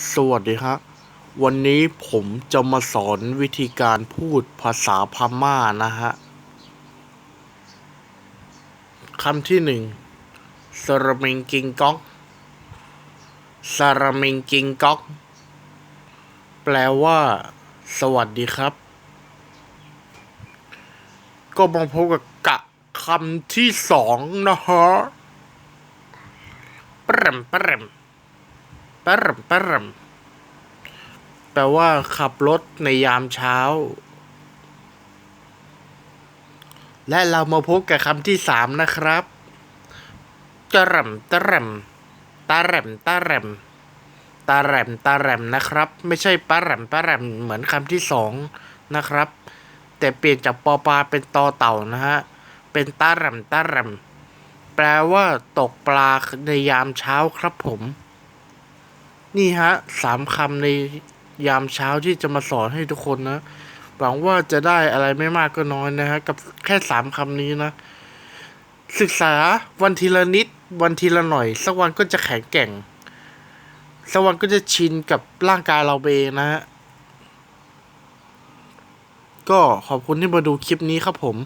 สวัสดีครับ วันนี้ผมจะมาสอนวิธีการพูดภาษาพม่านะฮะคำที่หนึ่งสรมิงกิงก๊อกสรมิงกิงก๊อก แปลว่า สวัสดีครับ ก็มาพบกับกะคำที่สองนะฮะปรมปรม ปรมปรมแปลว่าขับรถในยามเช้า และเรามาพบกับคำที่สามนะครับตรมตรมตรมตรมตรมตรมนะครับ ไม่ใช่ปรมปรมเหมือนคำที่สองนะครับ แต่เปลี่ยนจากปอปลาเป็นตอเต่านะฮะ เป็นตรมตรมแปลว่าตกปลาในยามเช้าครับผม นี่ฮะสามคำในยามเช้าที่จะมาสอนให้ทุกคนนะ หวังว่าจะได้อะไรไม่มากก็น้อยนะฮะ กับแค่สามคำนี้นะ ศึกษาวันทีละนิด วันทีละหน่อย สักวันก็จะแข็งแกร่ง สักวันก็จะชินกับร่างกายเราเองนะฮะ ก็ขอบคุณที่มาดูคลิปนี้ครับผม